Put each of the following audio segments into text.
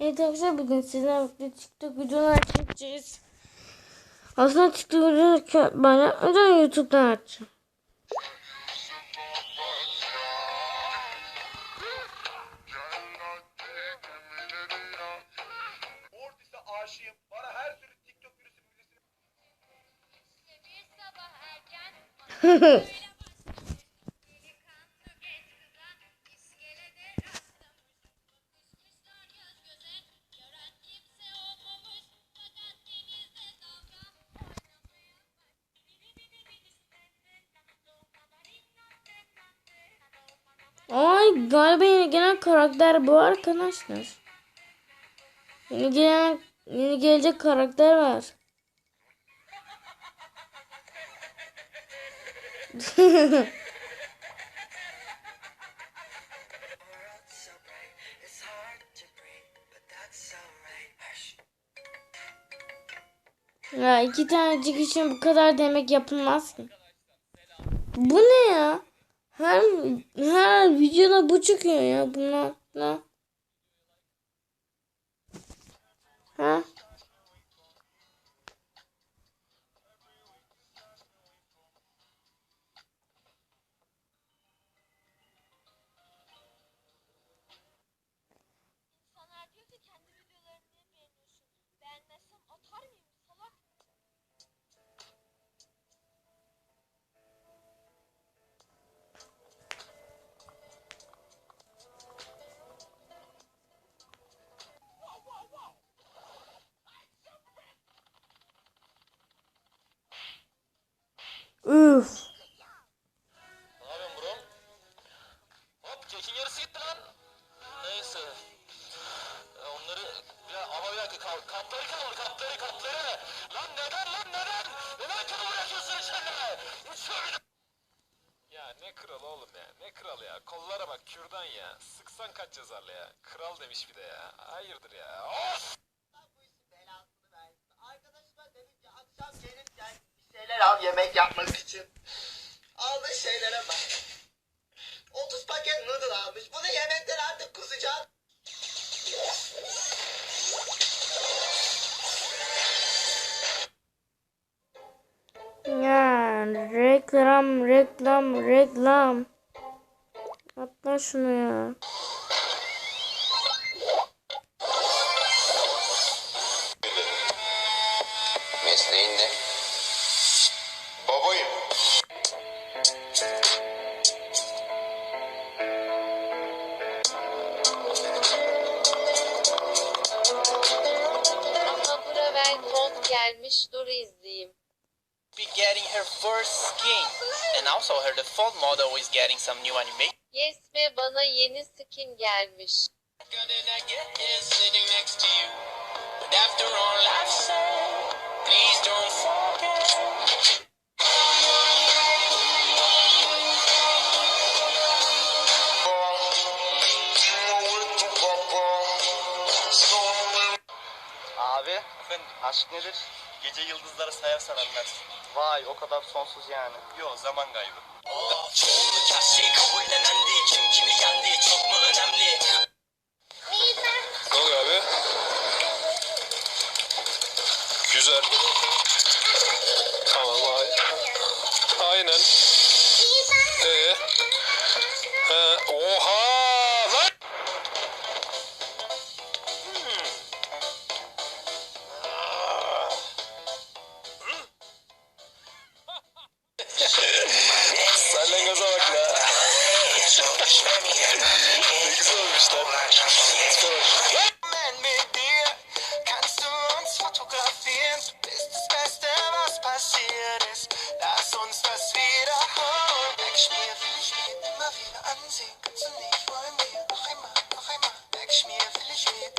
Evet arkadaşlar bugün sizlerle birlikte TikTok videolar çekeceğiz. Aslında TikTok videoları ben yapmayacağım YouTube'dan açacağım. Mortis'e galiba yeni gelen karakter bu arkadaşlar. Yeni gelen yeni gelecek karakter var. Ya iki tanecik için bu kadar demek yapılmaz ki. Bu ne ya? Her her videoda bu çıkıyor ya bunlar. Ne? Üf. Ne yapıyorsun bro? Hop kekin yarısı gitti lan. Neyse. Onları ya ama bir dakika katları kaldı katları katları. Lan neden lan neden? Neden kanı bırakıyorsun içeride? Şöyle. Ya ne kralı oğlum ya ne kralı ya kollara bak kürdan ya sıksan kaç yazarlı ya kral demiş bir de ya hayırdır ya of bu işin belasını versin. Arkadaşıma dedim ki akşam gelirken bir şeyler al yemek yapmak Atla şunu ya. Mesleğin ne? Babayım. Ama Bravel Font gelmiş dur izleyeyim. be getting her first skin. And also her default model is getting some new animation. Yes ve bana yeni skin gelmiş. Abi. Efendim. Aşk nedir? Gece yıldızları sayarsan anlarsın. Vay o kadar sonsuz yani. Yo zaman kaybı. Çoğunluk her değil. Kim kimi yendi çok mu önemli? Ne oluyor abi? Güzel. Tamam ay. Aynen.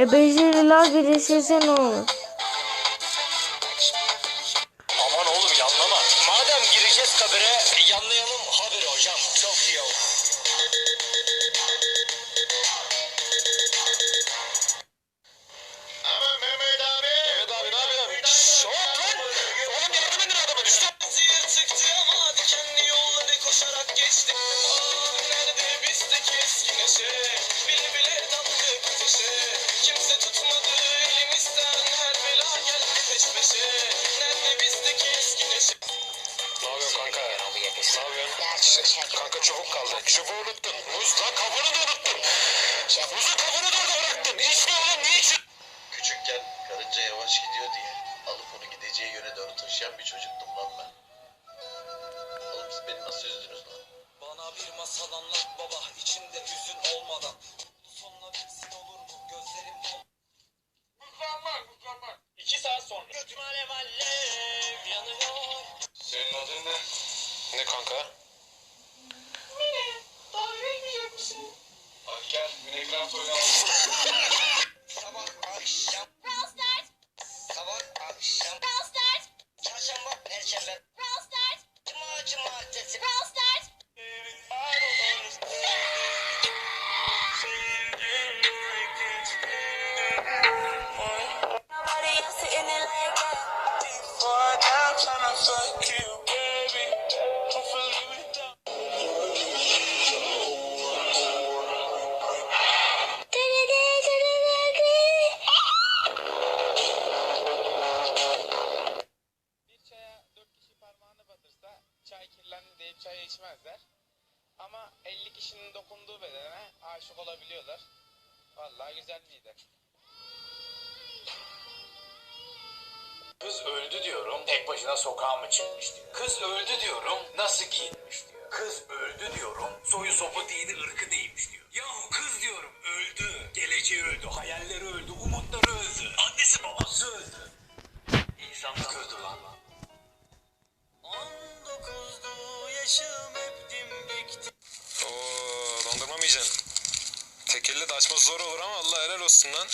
E beceriler gelişirse ne olur? Çubuk kaldı. Çubuğu unuttun. Muz lan kabuğunu da unuttun. Muzun kabuğunu da orada bıraktın. İçme oğlum niye içiyorsun? Küçükken karınca yavaş gidiyor diye alıp onu gideceği yöne doğru taşıyan bir çocuktum lan ben. Oğlum siz beni nasıl üzdünüz lan? Bana bir masal anlat baba içinde hüzün olmadan sonla bitsin olur mu gözlerim Mükemmel mükemmel. İki saat sonra. Götüm alev alev yanıyor Senin adın ne? Ne kanka? Sabah akşam. Sabah akşam. Perşembe. Diyorum tek başına sokağa mı çıkmış diyor. Kız öldü diyorum nasıl giyinmiş diyor. Kız öldü diyorum soyu sopu dini ırkı değilmiş diyor. Yahu kız diyorum öldü. Geleceği öldü hayalleri öldü umutları öldü Annesi babası öldü. İnsanlar öldü lan 19'du yaşım hep dimdikti. Oo, dondurma mı yiyeceksin? Tek elle de açması zor olur ama Allah helal olsun lan.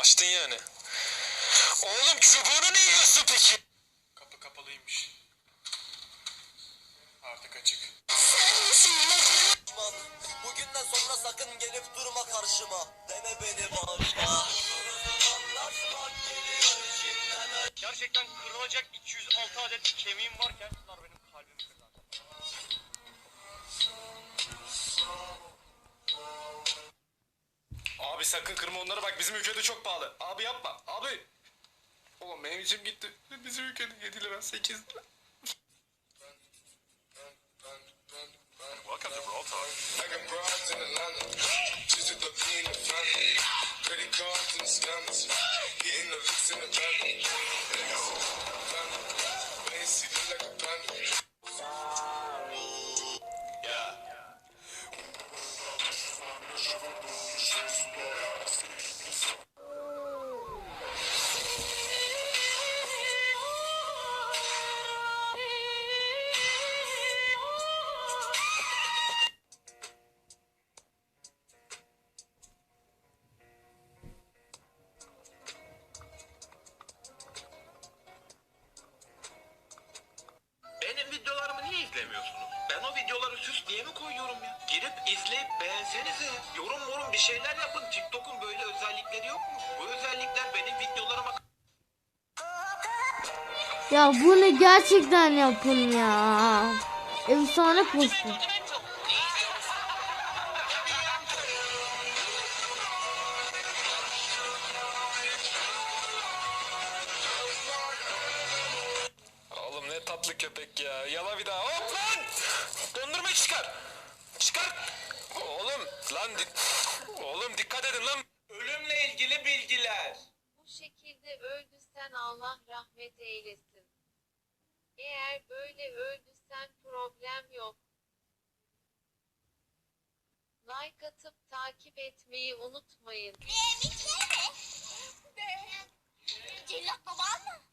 Açtın yani. Oğlum çubuğunu ne yiyorsun peki? Kapı kapalıymış. Artık açık. Bugünden sonra sakın gelip durma karşıma Deme beni bağışla Gerçekten kırılacak 206 adet kemiğim varken bunlar benim kalbimi kırdı. Abi sakın kırma onları bak bizim ülkede çok pahalı. Abi yapma abi. Oğlum benim içim gitti. Bizim ülkede 7 lira 8 lira. Welcome to Brawl Talk. I got broads in Atlanta. Just at the lean the family. Credit cards and the scammers. Hitting the licks in the van. Fancy look like a panda. Yorum yorum bir şeyler yapın. TikTok'un böyle özellikleri yok mu? Bu özellikler benim videolarıma Ya bunu gerçekten yapın ya. Efsane postu. Lan di- Oğlum dikkat edin lan. Ölümle ilgili bilgiler Bu şekilde öldüsen Allah rahmet eylesin. Eğer böyle öldüsen problem yok. Like atıp takip etmeyi unutmayın. Cellat baban mı?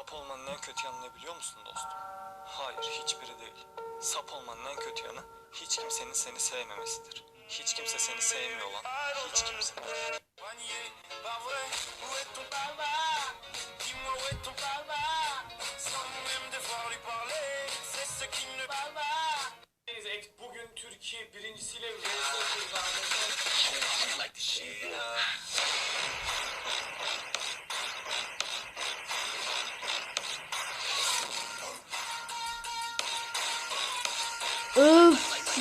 Sap olmanın en kötü yanı ne biliyor musun dostum? Hayır hiçbiri değil. Sap olmanın en kötü yanı hiç kimsenin seni sevmemesidir. Hiç kimse seni sevmiyor lan. Hiç kimse. Bugün Türkiye birincisiyle Öf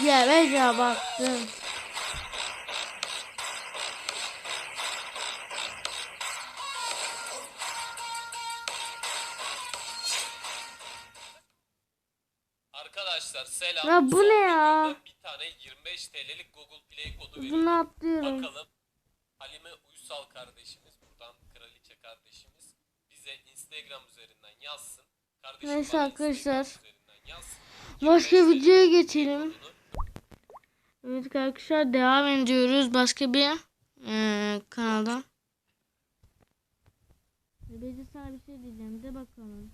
yere baktım. arkadaşlar selam. Ya bu Son ne ya? Bir tane 25 TL'lik Google Play kodu Bunu veriyorum. atlıyorum. Bakalım Halime Uysal kardeşimiz buradan kraliçe kardeşimiz bize Instagram üzerinden yazsın. Kardeşim Neyse arkadaşlar. Başka 25 videoya geçelim. Evet arkadaşlar devam ediyoruz başka bir eee kanalda. Bezi sana bir şey diyeceğim de bakalım.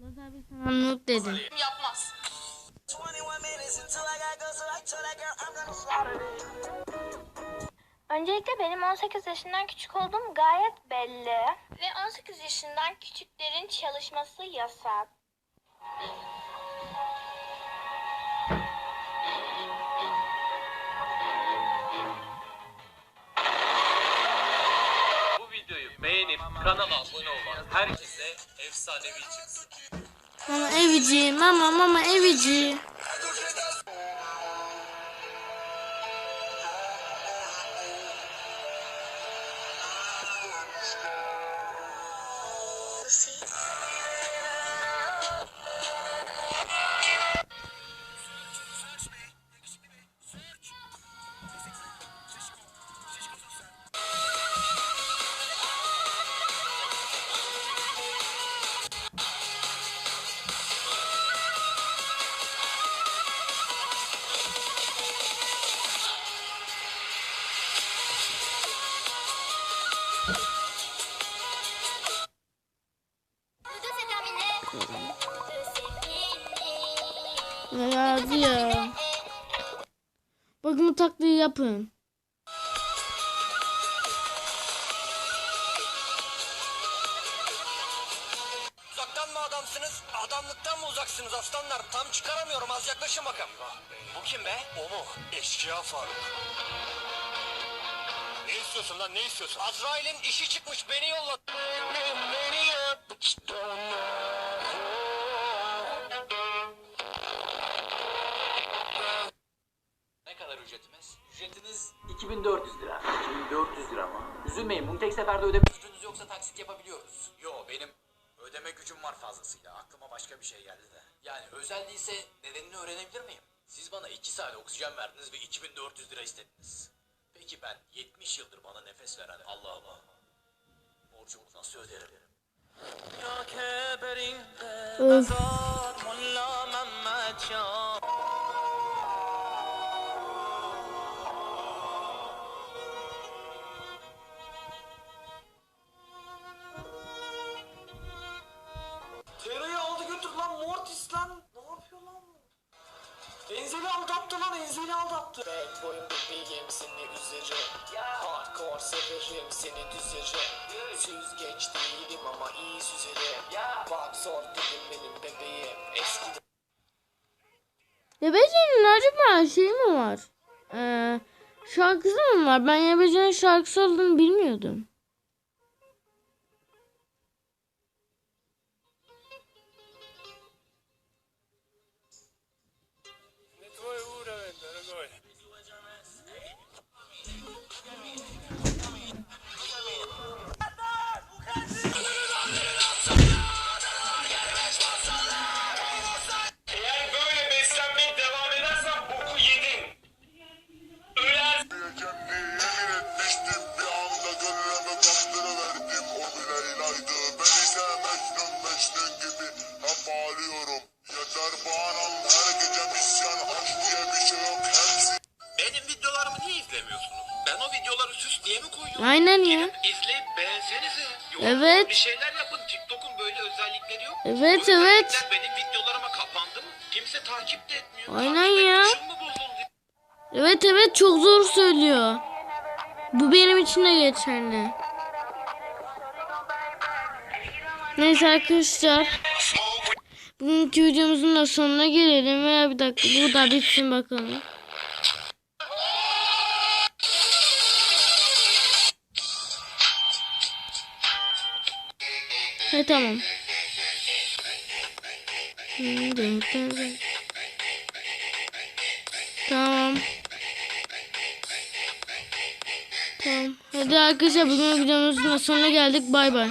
Laz abi sana noob dedim. Yapmaz. 21 minutes until I got go, so I told that girl I'm gonna slaughter this. Öncelikle benim 18 yaşından küçük olduğum gayet belli. Ve 18 yaşından küçüklerin çalışması yasak. Beğenip kanala abone olan herkese efsanevi çıksın. Mama evici mama mama evici. Geldi ya. Bakın bu taklidi yapın. Uzaktan mı adamsınız? Adamlıktan mı uzaksınız aslanlar? Tam çıkaramıyorum az yaklaşın bakın. Bu kim be? O mu? Eşkıya Faruk. Ne istiyorsun lan ne istiyorsun? Azrail'in işi çıkmış beni yolladı. 4400 lira. 2400 lira mı? Üzülmeyin bunu tek seferde ödeme gücünüz yoksa taksit yapabiliyoruz. Yo benim ödeme gücüm var fazlasıyla. Aklıma başka bir şey geldi de. Yani özel değilse nedenini öğrenebilir miyim? Siz bana 2 saat oksijen verdiniz ve 2400 lira istediniz. Peki ben 70 yıldır bana nefes veren Allah Allah. Borcumu nasıl öderim? Ya keberinde azar mulla memmet Enzeli aldattı lan Enzeli aldattı. Bad boyum bebeğim seni üzerim Hardcore severim seni düzerim Süzgeç değilim ama iyi süzerim Bak zor dedim benim bebeğim Eskiden Yebece'nin acaba şey mi var? Ee, şarkısı mı var? Ben Yebece'nin şarkısı olduğunu bilmiyordum. Aynen ya. İzleyip beğensenize. Yorum Evet. Bir şeyler yapın. TikTok'un böyle özellikleri yok. Evet, evet. benim videolarıma kapandı mı? Kimse takip de etmiyor. Aynen Takip ya. Evet evet çok zor söylüyor. Bu benim için de geçerli. Neyse arkadaşlar. Bugünkü videomuzun da sonuna gelelim. Veya bir dakika bu da bitsin bakalım. Tamam. Tamam. Tamam. Hadi arkadaşlar bugün videomuzun sonuna geldik. Bay bay.